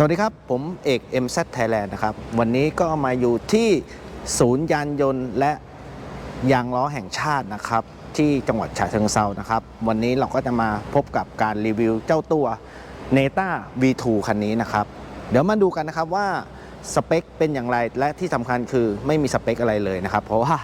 สวัสดีครับ ผมเอก MZ Thailand นะครับ วันนี้ก็มาอยู่ที่ศูนย์ยานยนต์และยางล้อแห่งชาตินะครับ ที่จังหวัดฉะเชิงเซานะครับ วันนี้เราก็จะมาพบกับการรีวิวเจ้าตัว n e t a V2 คันนี้นะครับ เดี๋ยวมาดูกันนะครับว่าสเปคเป็นอย่างไรและที่สำคัญคือไม่มีสเปคอะไรเลยนะครับ เพราะว่า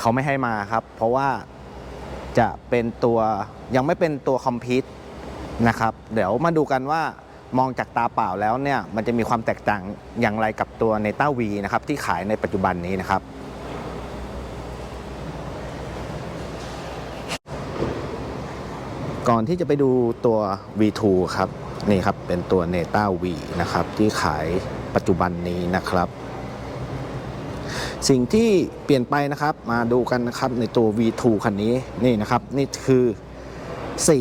เขาไม่ให้มาครับ เพราะว่าจะเป็นตัวยังไม่เป็นตัวคอมพิวต์นะครับ เดี๋ยวมาดูกันว่า มองจากตาเปล่าแล้วเนี่ยมันจะมีความแตกต่างอย่างไรกับตัว n e t a V นะครับที่ขายในปัจจุบันนี้นะครับ ก่อนที่จะไปดูตัว V2 ครับนี่ครับเป็นตัว n e t a V นะครับที่ขายปัจจุบันนี้นะครับ สิ่งที่เปลี่ยนไปนะครับมาดูกันนะครับในตัว V2 คันนี้นี่นะครับนี่คือสี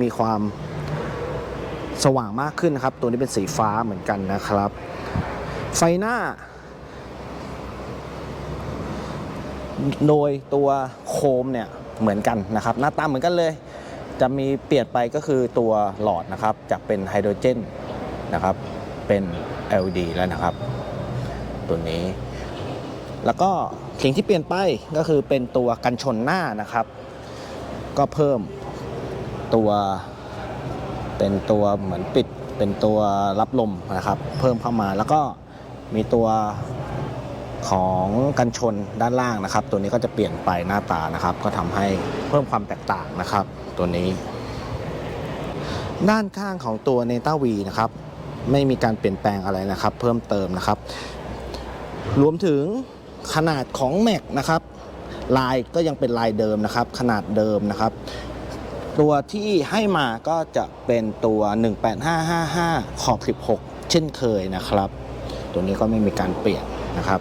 มีความ สว่างมากขึ้นนะครับ ตัวนี้เป็นสีฟ้าเหมือนกันนะครับ ไฟหน้า โดยตัวโคมเนี่ยเหมือนกันนะครับ หน้าตาเหมือนกันเลย จะมีเปลี่ยนไปก็คือตัวหลอดนะครับจากเป็นไฮโดรเจนนะครับเป็น LED แล้วนะครับ ตัวนี้ แล้วก็สิ่งที่เปลี่ยนไปก็คือเป็นตัวกันชนหน้านะครับ ก็เพิ่มตัว เป็นตัวเหมือนปิดเป็นตัวรับลมนะครับ เพิ่มเข้ามาแล้วก็มีตัวของกันชนด้านล่างนะครับ ตัวนี้ก็จะเปลี่ยนไปหน้าตานะครับ ก็ทำให้เพิ่มความแตกต่างนะครับ ตัวนี้ ด้านข้างของตัว n e t a V นะครับ ไม่มีการเปลี่ยนแปลงอะไรนะครับ เพิ่มเติมนะครับ รวมถึงขนาดของแม็กนะครับลายก็ยังเป็นลายเดิมนะครับ ขนาดเดิมนะครับ ตัวที่ให้มาก็จะเป็นตัว 18555 ขอบ 16 เช่นเคยนะครับ ตัวนี้ก็ไม่มีการเปลี่ยนนะครับ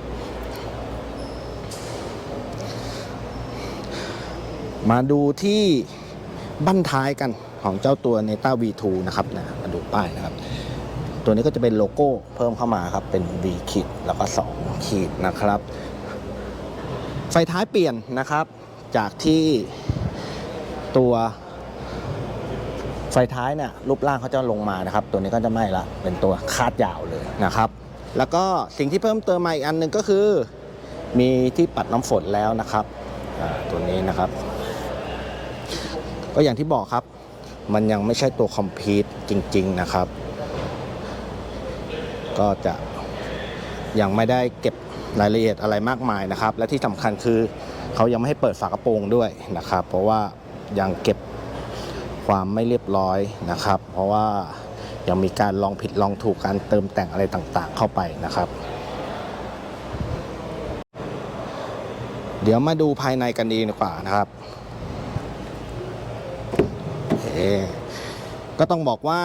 มาดูที่บั้นท้ายกันของเจ้าตัว n e t a V2 นะครับนะมาดูป้ายนะครับตัวนี้ก็จะเป็นโลโก้เพิ่มเข้ามาครับเป็น V ขีดแล้วก็2ขีดนะครับ ไฟท้ายเปลี่ยนนะครับ จากที่ตัว ไฟท้ายเนี่ยรูปร่างเขาจะลงมานะครับ ตัวนี้ก็จะไม่ละเป็นตัวคาดยาวเลยนะครับ แล้วก็สิ่งที่เพิ่มเติมมาอีกอันหนึ่งก็คือ มีที่ปัดน้ำฝนแล้วนะครับตัวนี้นะครับ ก็อย่างที่บอกครับ มันยังไม่ใช่ตัวคอมพิวต์จริง ๆนะครับ ก็จะยังไม่ได้เก็บรายละเอียดอะไรมากมายนะครับ และที่สำคัญคือเขายังไม่ให้เปิดฝากระโปรงด้วยนะครับ เพราะว่ายังเก็บ ความไม่เรียบร้อยนะครับ เพราะว่ายังมีการลองผิดลองถูกการเติมแต่งอะไรต่างๆ เข้าไปนะครับ เดี๋ยวมาดูภายในกันดีกว่านะครับโอเคก็ต้องบอกว่า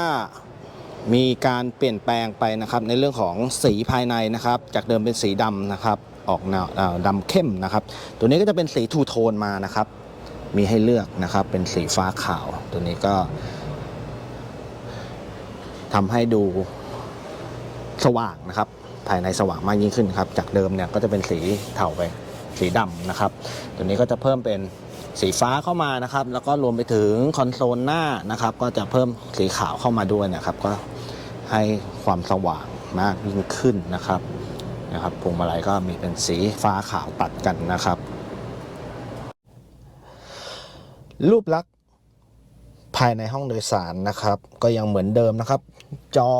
มีการเปลี่ยนแปลงไปนะครับ ในเรื่องของสีภายในนะครับ จากเดิมเป็นสีดำนะครับ ออกแนวดำเข้มนะครับ ตัวนี้ก็จะเป็นสีทูโทนมานะครับ มีให้เลือกนะครับ เป็นสีฟ้าขาว ตัวนี้ก็ทำให้ดูสว่างนะครับ ภายในสว่างมากยิ่งขึ้นครับ จากเดิมเนี่ยก็จะเป็นสีเทาไปสีดำนะครับ ตัวนี้ก็จะเพิ่มเป็นสีฟ้าเข้ามานะครับ แล้วก็รวมไปถึงคอนโซลหน้านะครับ ก็จะเพิ่มสีขาวเข้ามาด้วยนะครับ ก็ให้ความสว่างมากยิ่งขึ้นนะครับนะครับพวงมาลัยก็มีเป็นสีฟ้าขาวตัดกันนะครับ รูปลักษณ์ภายในห้องโดยสารนะครับ ก็ยังเหมือนเดิมนะครับ จอ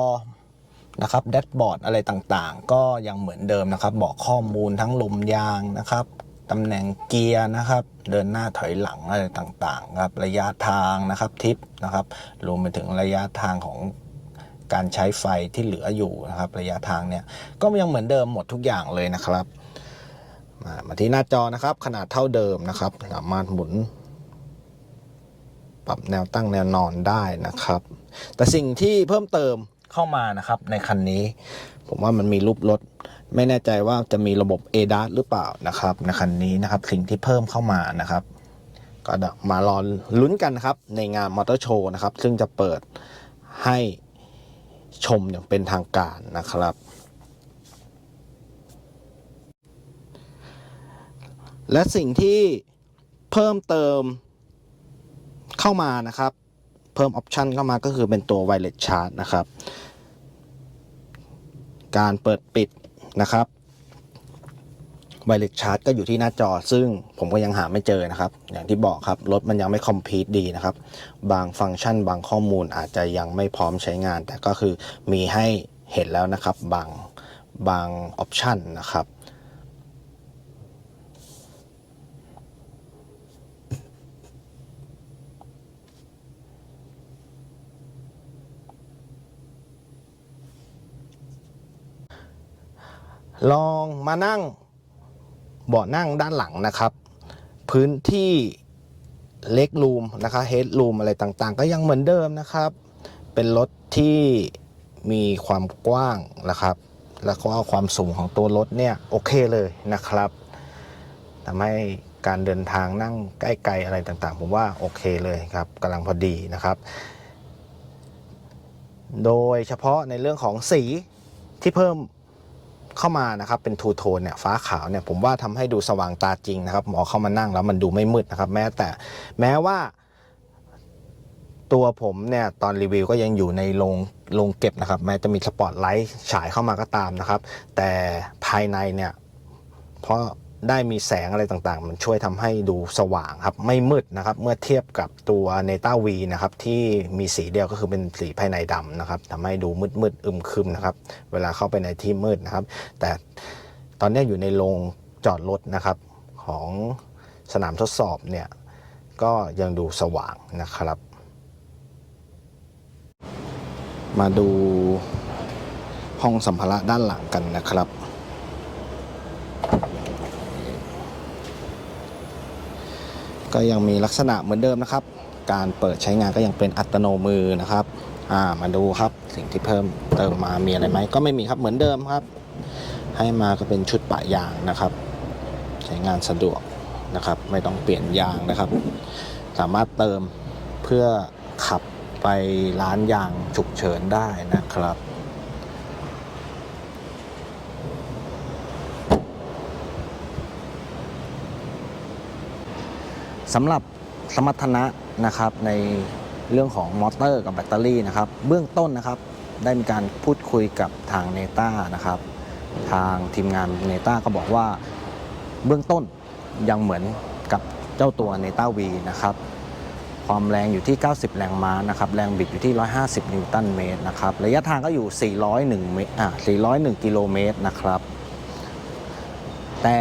นะครับแดชบอร์ดอะไรต่างๆ ก็ยังเหมือนเดิมนะครับ บอกข้อมูลทั้งลมยางนะครับตำแหน่งเกียร์นะครับ เดินหน้าถอยหลังอะไรต่างๆครับระยะทางนะครับทิศนะครับรวมไปถึงระยะทางของการใช้ไฟที่เหลืออยู่นะครับ ระยะทางเนี่ยก็ยังเหมือนเดิมหมดทุกอย่างเลยนะครับ มามาที่หน้าจอนะครับ ขนาดเท่าเดิมนะครับสามารถหมุน ปรับแนวตั้งแนวนอนได้นะครับ แต่สิ่งที่เพิ่มเติมเข้ามานะครับในคันนี้ ผมว่ามันมีรูปรถ ไม่แน่ใจว่าจะมีระบบ ADAS หรือเปล่านะครับในคันนี้นะครับสิ่งที่เพิ่มเข้ามานะครับ ก็มารอลุ้นกันครับในงานมอเตอร์โชว์นะครับ ซึ่งจะเปิดให้ชมอย่างเป็นทางการนะครับ และสิ่งที่เพิ่มเติม เข้ามานะครับ เพิ่มออปชันเข้ามาก็คือเป็นตัว Wireless Charge นะครับ การเปิดปิดนะครับไวเลสชาร์จก็อยู่ที่หน้าจอ ซึ่งผมก็ยังหาไม่เจอนะครับ อย่างที่บอกครับ รถมันยังไม่คอมพลีทดีนะครับ บางฟังก์ชันบางข้อมูลอาจจะยังไม่พร้อมใช้งาน แต่ก็คือมีให้เห็นแล้วนะครับ บางบางออปชันนะครับ ลองมานั่งเบาะนั่งด้านหลังนะครับ พื้นที่เล็กรูมนะคะเฮดรูมอะไรต่างๆ ก็ยังเหมือนเดิมนะครับ เป็นรถที่มีความกว้างนะครับ แล้วก็ความสูงของตัวรถเนี่ยโอเคเลยนะครับทำให้การเดินทางนั่งใกล้ๆอะไรต่างๆ ผมว่าโอเคเลยครับกำลังพอดีนะครับ โดยเฉพาะในเรื่องของสีที่เพิ่ม เข้ามานะครับเป็นทูโทนเนี่ยฟ้าขาวเนี่ยผมว่าทำให้ดูสว่างตาจริงนะครับหมอเข้ามานั่งแล้วมันดูไม่มืดนะครับแม้แต่แม้ว่าตัวผมเนี่ยตอนรีวิวก็ยังอยู่ในโรงโรงเก็บนะครับ แม้จะมีสปอตไลท์ฉายเข้ามาก็ตามนะครับ แต่ภายในเนี่ยเพราะ ได้มีแสงอะไรต่างๆ มันช่วยทำให้ดูสว่างครับ ไม่มืดนะครับ เมื่อเทียบกับตัว n e t a V นะครับ ที่มีสีเดียวก็คือเป็นสีภายในดำนะครับทำให้ดูมืดๆอึมครึมนะครับ เวลาเข้าไปในที่มืดนะครับ แต่ตอนนี้อยู่ในโรงจอดรถนะครับของสนามทดสอบเนี่ย ก็ยังดูสว่างนะครับ มาดูห้องสัมภาระด้านหลังกันนะครับ ก็ยังมีลักษณะเหมือนเดิมนะครับ การเปิดใช้งานก็ยังเป็นอัตโนมือนะครับอ่ามาดูครับสิ่งที่เพิ่มเติมมามีอะไรไหมก็ไม่มีครับเหมือนเดิมครับ ให้มาก็เป็นชุดปะยางนะครับ ใช้งานสะดวกนะครับ ไม่ต้องเปลี่ยนยางนะครับ สามารถเติมเพื่อขับไปร้านยางฉุกเฉินได้นะครับ สำหรับสมรรถนะนะครับในเรื่องของมอเตอร์กับแบตเตอรี่นะครับ เบื้องต้นนะครับได้มีการพูดคุยกับทางเนต้านะครับ ทางทีมงานเนต้าก็บอกว่าเบื้องต้นยังเหมือนกับเจ้าตัวเนต้าวีนะครับ ความแรงอยู่ที่ 90 แรงม้านะครับ แรงบิดอยู่ที่ 150 นิวตันเมตรนะครับ ระยะทางก็อยู่ 401 เมตรอ่า401 กิโลเมตรนะครับ แต่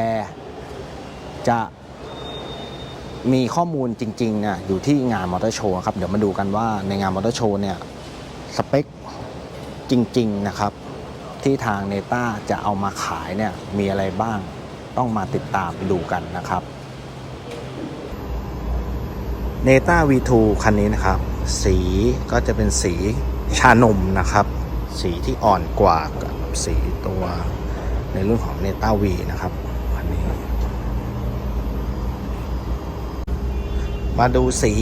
จะ มีข้อมูลจริงๆเนี่ยอยู่ที่งานมอเตอร์โชว์ครับ เดี๋ยวมาดูกันว่าในงานมอเตอร์โชว์เนี่ยสเปคจริง ๆ นะครับ ที่ทางเนต้าจะเอามาขายเนี่ยมีอะไรบ้างต้องมาติดตามดูกันนะครับเนต้า V2 คันนี้นะครับ สีก็จะเป็นสีชานมนะครับ สีที่อ่อนกว่ากับสีตัวในรุ่นของเนต้า V นะครับคันนี้ มาดูสี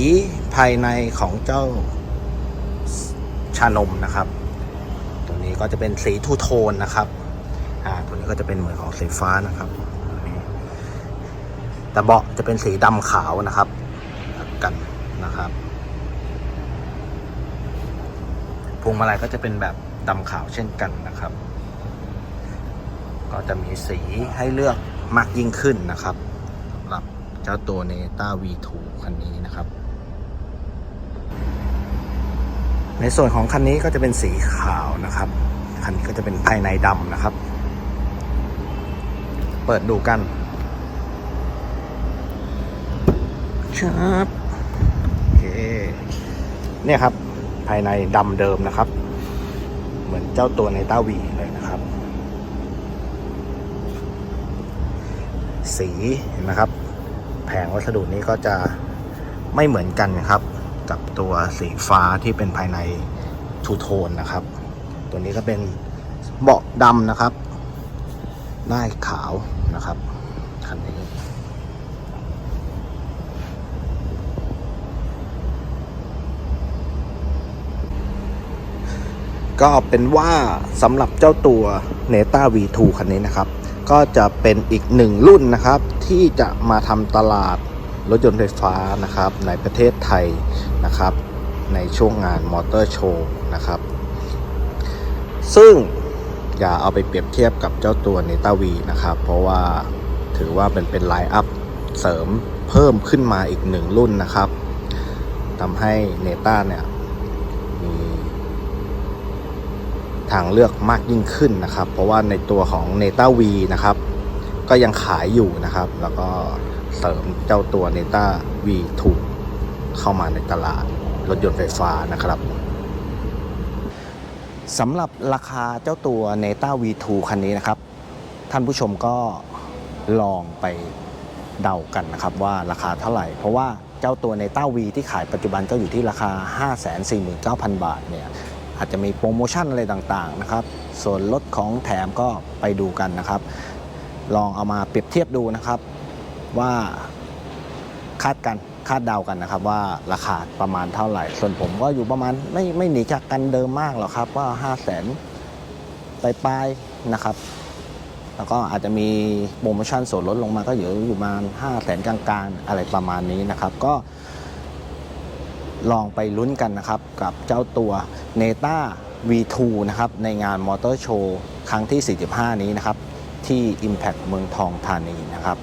ภายในของเจ้าชานมนะครับ ตัวนี้ก็จะเป็นสีทูโทนนะครับอ่าตัวนี้ก็จะเป็นเหมือนของสีฟ้านะครับ แต่เบาะจะเป็นสีดำขาวนะครับ กันนะครับพวงมาลัยก็จะเป็นแบบดำขาวเช่นกันนะครับ ก็จะมีสีให้เลือกมากยิ่งขึ้นนะครับ เจ้าตัวเนต้า V2 คันนี้นะครับ ในส่วนของคันนี้ก็จะเป็นสีขาวนะครับ คันนี้ก็จะเป็นภายในดำนะครับ เปิดดูกันครับโอเคเนี่ยครับภายในดำเดิมนะครับ เหมือนเจ้าตัวในต้าวีเลยนะครับ สีเห็นไหมครับ แผงวัสดุนี้ก็จะไม่เหมือนกันครับ กับตัวสีฟ้าที่เป็นภายในทูโทนนะครับ ตัวนี้ก็เป็นเบาะดำนะครับได้ขาวนะครับคันนี้ก็เป็นว่าสำหรับเจ้าตัว n e t a V2 คันนี้นะครับ ก็จะเป็นอีกหนึ่งรุ่นนะครับ ที่จะมาทำตลาดรถยนต์ไฟฟ้านะครับ ในประเทศไทยนะครับ ในช่วงงานมอเตอร์โชว์นะครับ ซึ่งอย่าเอาไปเปรียบเทียบกับเจ้าตัวเนต้าวีนะครับ เพราะว่าถือว่าเป็นเป็นไลน์อัพเสริมเพิ่มขึ้นมาอีกหนึ่งรุ่นนะครับทำให้เนต้าเนี่ยมี ทางเลือกมากยิ่งขึ้นนะครับ เพราะว่าในตัวของเนต้าวีนะครับ ก็ยังขายอยู่นะครับ แล้วก็เสริมเจ้าตัวเนต้า V2 เข้ามาในตลาดรถยนต์ไฟฟ้านะครับสำหรับราคาเจ้าตัว n e t a V2 คันนี้นะครับ ท่านผู้ชมก็ลองไปเดากันนะครับว่าราคาเท่าไหร่ เพราะว่าเจ้าตัว n e t a V ที่ขายปัจจุบันก็อยู่ที่ราคา 549,000 บาทเนี่ย อาจจะมีโปรโมชั่นอะไรต่างๆนะครับ ส่วนลดของแถมก็ไปดูกันนะครับ ลองเอามาเปรียบเทียบดูนะครับ ว่าคาดกันคาดเดากันนะครับ ว่าราคาประมาณเท่าไหร่ ส่วนผมก็อยู่ประมาณไม่ไม่หนีจากกันเดิมมากหรอกครับว่า5 0 0แสนปลายๆนะครับ แล้วก็อาจจะมีโปรโมชั่นส่วนลดลงมาก็อยู่อยู่ประมาณ5 0 0แสนกลางๆ อะไรประมาณนี้นะครับ ก็ ลองไปลุ้นกันนะครับ กับเจ้าตัว n e t a V2 นะครับ ในงานมอเตอร์โชว์ครั้งที่ 45 นี้นะครับ ที่ Impact เมืองทองธานีนะครับ